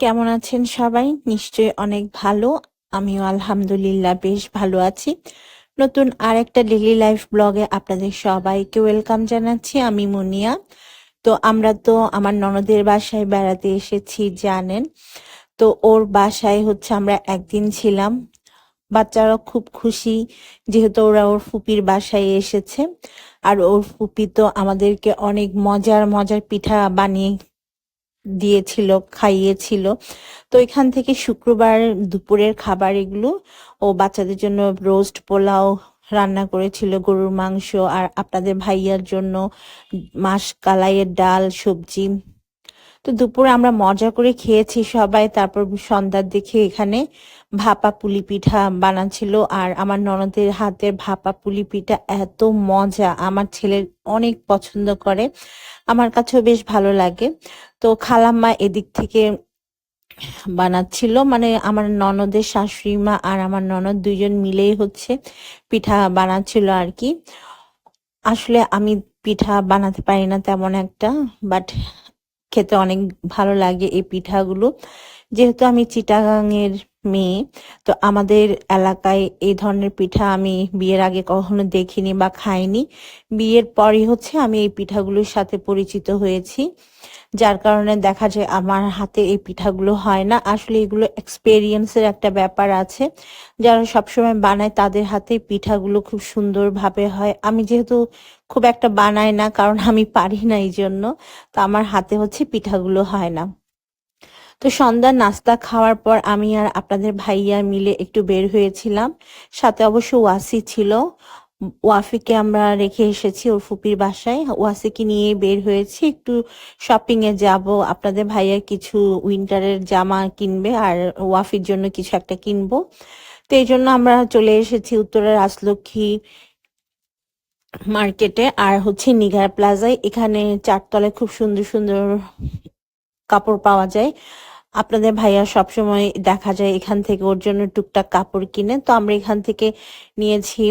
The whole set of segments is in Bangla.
কেমন আছেন সবাই? নিশ্চয়ই অনেক ভালো। আমিও আলহামদুলিল্লাহ বেশ ভালো আছি। নতুন আর একটা ডেইলি লাইফ ব্লগে আপনাদের সবাইকে ওয়েলকাম জানাচ্ছি। আমি মুনিয়া। তো আমরা তো আমার ননদের বাসায় বেড়াতে এসেছি, জানেন। তো ওর বাসায় হচ্ছে আমরা একদিন ছিলাম। বাচ্চারা খুব খুশি, যেহেতু ওরা ওর ফুপির বাসায় এসেছে। আর ওর ফুপি তো আমাদেরকে অনেক মজার মজার পিঠা বানিয়ে দিয়েছিল, খাইয়েছিল। তো এখান থেকে শুক্রবার দুপুরের খাবার এগুলো ও বাচ্চাদের জন্য রোস্ট পোলাও রান্না করেছিল, গরুর মাংস আর আপনাদের ভাইয়ার জন্য মাস কালাইয়ের ডাল, সবজি। তো দুপুরে আমরা মজা করে খেয়েছি সবাই। তারপর সন্ধ্যার দিকে এখানে ভাপা পুলি পিঠা বানাচ্ছিল। আর আমার ননদের হাতের ভাপা পুলি পিঠা এত মজা, আমার ছেলের অনেক পছন্দ করে। আমার কাছেও বেশ ভালো লাগে। তো খালাম্মা এদিক থেকে বানাচ্ছিল। মানে আমার ননদের শাশুড়ি মা আর আমার ননদ দুইজন মিলেই হচ্ছে পিঠা বানাচ্ছিল আর কি আসলে আমি পিঠা বানাতে পারি না তেমন একটা বাট খেতে অনেক ভালো লাগে এই পিঠাগুলো। যেহেতু আমি চিটাগাংয়ের মেয়ে। তো আমাদের এলাকায় এই ধরনের পিঠা আমি বিয়ের আগে কখনো দেখিনি বা খাইনি। বিয়ের পরই হচ্ছে আমি এই পিঠাগুলোর সাথে পরিচিত হয়েছি, যার কারণে দেখা যায় আমার হাতে এই পিঠাগুলো হয় না। আসলে এগুলো এক্সপেরিয়েন্সের একটা ব্যাপার আছে। যারা সবসময় বানায় তাদের হাতে পিঠাগুলো খুব সুন্দরভাবে হয়। আমি যেহেতু খুব একটা বানাই না, কারণ আমি পারি না এই জন্য তো আমার হাতে হচ্ছে পিঠাগুলো হয় না। তো সন্ধ্যার নাস্তা খাওয়ার পর আমি আর আপনাদের ভাইয়া মিলে একটু বের হয়েছিলাম। সাথে অবশ্য ওয়াসি ছিল। ওয়াফিকে আমরা রেখে এসেছি ওর ফুপির বাসায়। ওয়াসিকে নিয়ে বের হয়েছি। একটু শপিং এ যাব। আপনাদের ভাইয়া কিছু উইন্টারের জামা কিনবে আর ওয়াফির জন্য কিছু একটা কিনবো। তো এই জন্য আমরা চলে এসেছি উত্তরের রাজলক্ষ্মী মার্কেটে আর হচ্ছে নিগার প্লাজায়। এখানে চারতলায় খুব সুন্দর সুন্দর কাপড় পাওয়া যায়। আপনাদের ভাইয়া সবসময় দেখা যায় এখান থেকে ওর জন্য টুকটাক কাপড় কিনে। তো আমরা এখান থেকে নিয়েছি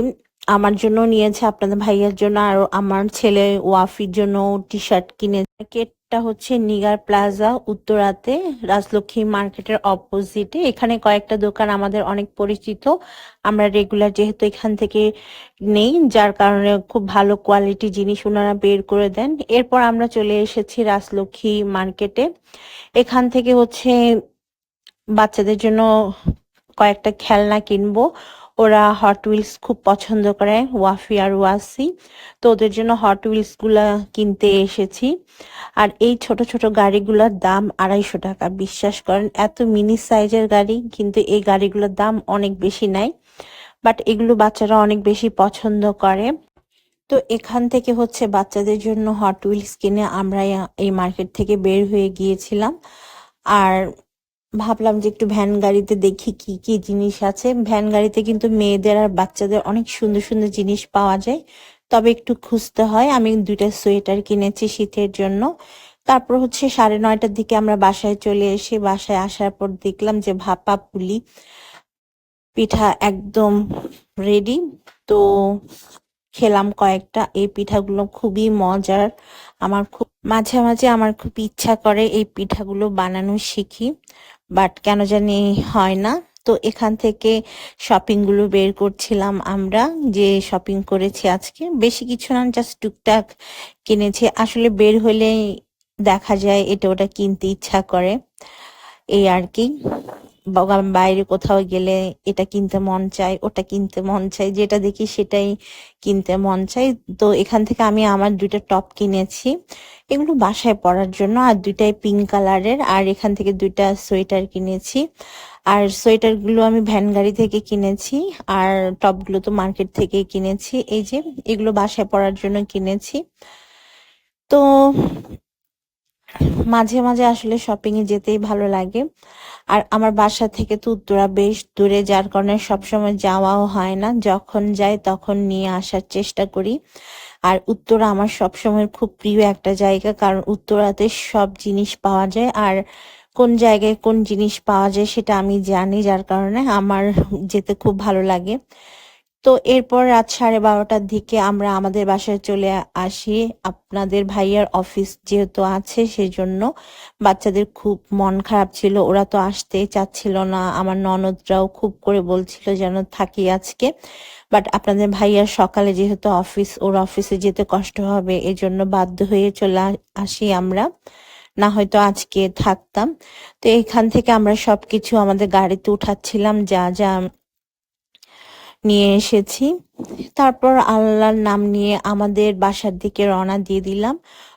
আমার জন্য নিয়েছে, আপনাদের ভাইয়ার জন্য, আর আমার ছেলে ওয়াফির জন্য টি শার্ট কিনে মার্কেটটা হচ্ছে নিগার প্লাজা উত্তরাতে, রাজলক্ষ্মী মার্কেটের অপোজিটে এখানে কয়েকটা দোকান আমাদের অনেক পরিচিত। আমরা রেগুলার যেহেতু এখান থেকে নেই, যার কারণে খুব ভালো কোয়ালিটি জিনিস ওনারা বের করে দেন। এরপর আমরা চলে এসেছি রাজলক্ষ্মী মার্কেটে। এখান থেকে হচ্ছে বাচ্চাদের জন্য কয়েকটা খেলনা কিনবো। ওরা হট উইলস খুব পছন্দ করে ওয়াফি আর ওয়াসি তো ওদের জন্য হট উইলসগুলা কিনতে এসেছি। আর এই ছোট ছোট গাড়িগুলোর দাম আড়াইশো টাকা, বিশ্বাস করেন। এত মিনি সাইজের গাড়ি, কিন্তু এই গাড়িগুলোর দাম অনেক বেশি নাই বাট এগুলো বাচ্চারা অনেক বেশি পছন্দ করে। তো এখান থেকে হচ্ছে বাচ্চাদের জন্য হট উইলস কিনে আমরা এই মার্কেট থেকে বের হয়ে গিয়েছিলাম। আর ভাবলাম যে একটু ভ্যান গাড়িতে দেখি কি কি জিনিস আছে। ভ্যান গাড়িতে কিন্তু মেয়েদের আর বাচ্চাদের অনেক সুন্দর সুন্দর জিনিস পাওয়া যায়। তবে একটু খুঁজতে হয়। আমি দুইটা সোয়েটার কিনেছি শীতের জন্য। তারপর হচ্ছে সাড়ে নয়টার দিকে আমরা বাসায় চলে এসে বাসায় আসার পর দেখলাম যে ভাপা পুলি পিঠা একদম রেডি তো খেলাম কয়েকটা। এই পিঠাগুলো খুবই মজার। আমার খুব মাঝে মাঝে আমার খুব ইচ্ছা করে এই পিঠাগুলো বানানো শিখি। বাট কেন জানি হয় না। তো এখান থেকে শপিংগুলো বের করছিলাম আমরা, যে শপিং করেছি আজকে। বেশি কিছু না জাস্ট টুকটাক কিনেছি। আসলে বের হলেই দেখা যায় এটা ওটা কিনতে ইচ্ছা করে। এই আর কি। বাইরে কোথাও গেলে এটা কিনতে মন চায়, ওটা কিনতে মন চায়, যেটা দেখি সেটাই কিনতে মন চায়। তো এখান থেকে আমি আমার দুইটা টপ কিনেছি, এগুলো বাসায় পরার জন্য, আর দুইটাই পিঙ্ক কালারের আর এখান থেকে দুইটা সোয়েটার কিনেছি। আর সোয়েটারগুলো আমি ভ্যান গাড়ি থেকে কিনেছি, আর টপগুলো তো মার্কেট থেকে কিনেছি। এই যে এগুলো বাসায় পরার জন্য কিনেছি। তো মাঝে মাঝে আসলে শপিং এ যেতেই ভালো লাগে। আর আমার বাসা থেকে তো উত্তরা বেশ দূরে, যার কারণে সবসময় যাওয়াও হয় না। যখন যাই তখন নিয়ে আসার চেষ্টা করি। আর উত্তরা আমার সবসময় খুব প্রিয় একটা জায়গা, কারণ উত্তরাতে সব জিনিস পাওয়া যায়। আর কোন জায়গায় কোন জিনিস পাওয়া যায় সেটা আমি জানি, যার কারণে আমার যেতে খুব ভালো লাগে। তো এরপর রাত সাড়ে বারোটার দিকে আমরা আমাদের বাসায় চলে আসি। আপনাদের ভাইয়ার অফিস যেহেতু আছে, সেজন্য বাচ্চাদের খুব মন খারাপ ছিল। ওরা তো আসতেই চাচ্ছিল না। আমার ননদরাও খুব করে বলছিল যেন থাকি আজকে। বাট আপনাদের ভাইয়ার সকালে যেহেতু অফিস, ওর অফিসে যেতে কষ্ট হবে, এজন্য বাধ্য হয়ে চলে আসি আমরা। না হয়তো আজকে থাকতাম। তো এখান থেকে আমরা সবকিছু আমাদের গাড়িতে উঠাচ্ছিলাম। যা যা নিয়ে এসেছি। তারপর আল্লাহর নাম নিয়ে আমাদের বাসার দিকে রওনা দিয়ে দিলাম।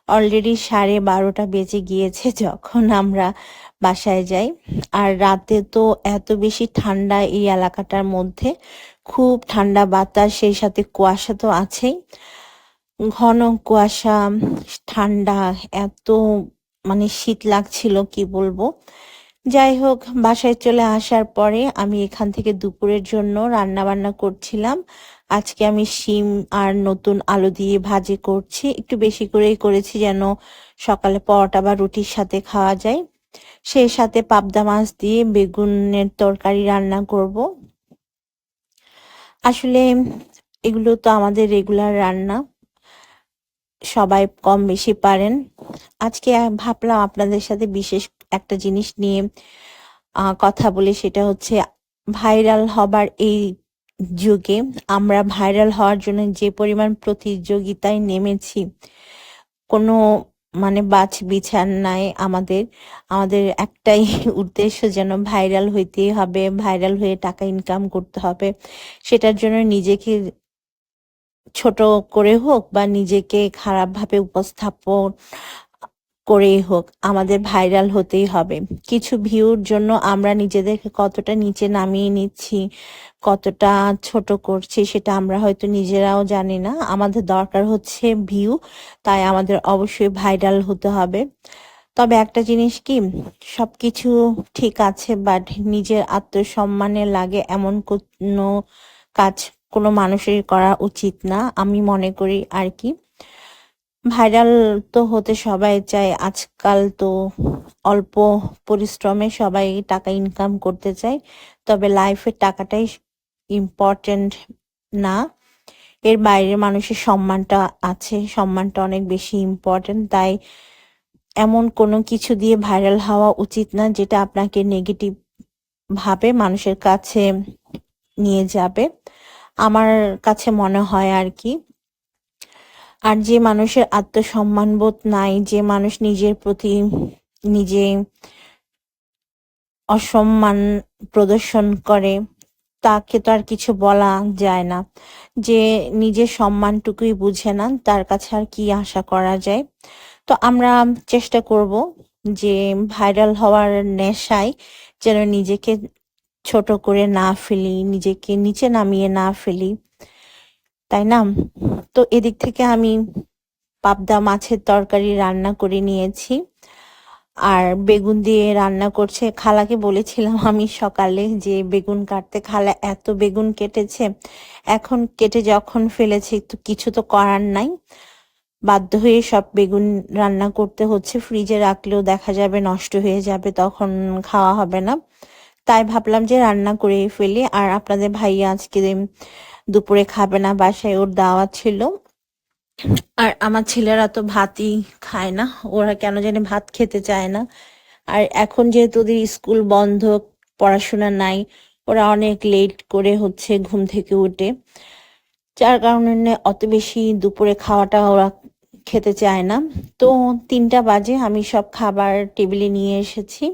অলরেডি সাড়ে বারোটা বেজে গিয়েছে যখন আমরা বাসায় যাই। আর রাতে তো এত বেশি ঠান্ডা এই এলাকাটার মধ্যে। খুব ঠান্ডা বাতাস, সেই সাথে কুয়াশা তো আছেই। ঘন কুয়াশা, ঠান্ডা, এত মানে শীত লাগছিল, কি বলব? যাই হোক, বাসায় চলে আসার পরে আমি এখান থেকে দুপুরের জন্য রান্না বান্না করছিলাম। আজকে আমি শিম আর নতুন আলু দিয়ে ভাজি করছি। একটু বেশি করেই করেছি যেন সকালে পরোটা বা রুটির সাথে খাওয়া যায়। সেই সাথে পাবদা মাছ দিয়ে বেগুনের তরকারি রান্না করব। আসলে এগুলো তো আমাদের রেগুলার রান্না। সবাই কম বেশি পারেন। আজকে ভাবলাম আপনাদের সাথে বিশেষ একটা জিনিস নিয়ে কথা বলি সেটা হচ্ছে ভাইরাল হবার এই যুগে আমরা ভাইরাল হওয়ার জন্য যে পরিমাণ প্রতিযোগিতায় নেমেছি, কোনো মানে বাছ বিচার নাই আমাদের। আমাদের একটাই উদ্দেশ্য যেন ভাইরাল হইতেই হবে, ভাইরাল হয়ে টাকা ইনকাম করতে হবে। সেটার জন্য নিজেকে ছোট করে হোক বা নিজেকে খারাপভাবে উপস্থাপন করেই হোক, আমাদের ভাইরাল হতেই হবে। কিছু ভিউর জন্য আমরা নিজেদেরকে কতটা নিচে নামিয়ে নিচ্ছি, কতটা ছোট করছি সেটা আমরা হয়তো নিজেরাও জানি না। আমাদের দরকার হচ্ছে ভিউ, তাই আমাদের অবশ্যই ভাইরাল হতে হবে। তবে একটা জিনিস কি সব কিছু ঠিক আছে বাট নিজের আত্মসম্মানে লাগে এমন কোনো কাজ কোনো মানুষের করা উচিত না, আমি মনে করি আর কি। ভাইরাল তো হতে সবাই চায়। আজকাল তো অল্প পরিশ্রমে সবাই টাকা ইনকাম করতে চায়। তবে লাইফের টাকাটাই ইম্পর্টেন্ট না। এর বাইরে মানুষের সম্মানটা আছে, সম্মানটা অনেক বেশি ইম্পর্টেন্ট তাই এমন কোনো কিছু দিয়ে ভাইরাল হওয়া উচিত না যেটা আপনাকে নেগেটিভ ভাবে মানুষের কাছে নিয়ে যাবে। আমার কাছে মনে হয় আর কি আর যে মানুষের আত্মসম্মান বোধ নাই, যে মানুষ নিজের প্রতি নিজে অসম্মান প্রদর্শন করে, তাকে তো আর কিছু বলা যায় না। যে নিজের সম্মানটুকুই বুঝে না, তার কাছে আর কি আশা করা যায়? তো আমরা চেষ্টা করব যে ভাইরাল হওয়ার নেশায় যেন নিজেকে ছোট করে না ফেলি, নিজেকে নিচে নামিয়ে না ফেলি। তাই না? তো এদিক থেকে আমি পাবদা মাছের তরকারি রান্না করে নিয়েছি। আর বেগুন দিয়ে রান্না করছে। খালাকে বলেছিলাম আমি সকালে যে বেগুন কাটতে, খালা এত বেগুন কেটেছে। এখন কেটে যখন ফেলেছি, তো কিছু তো করার নাই। বাধ্য হয়ে সব বেগুন রান্না করতে হচ্ছে। ফ্রিজে রাখলেও দেখা যাবে নষ্ট হয়ে যাবে, তখন খাওয়া হবে না। তাই ভাবলাম যে রান্না করে ফেলি। আর আপনাদের ভাইয়া আজকে দুপুরে খাবে না, বাসায় ওর দাওয়া ছিল। আর আমার ছেলেরা তো ভাতই খায় না, ওরা কেন জানি ভাত খেতে চায় না। আর এখন যেহেতু ওদের স্কুল বন্ধ, পড়াশোনা নাই, ওরা অনেক লেট করে হচ্ছে ঘুম থেকে উঠে। যার কারণে অত বেশি দুপুরে খাওয়াটা ওরা খেতে চায় না। তো তিনটা বাজে, আমি সব খাবার টেবিলে নিয়ে এসেছি।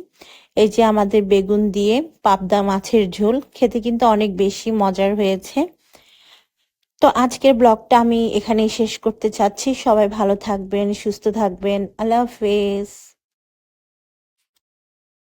এই যে আমাদের বেগুন দিয়ে পাবদা মাছের ঝোল, খেতে কিন্তু অনেক বেশি মজার হয়েছে। তো আজকের ব্লগটা আমি এখানেই শেষ করতে চাচ্ছি। সবাই ভালো থাকবেন, সুস্থ থাকবেন। আল্লাহ হাফেজ।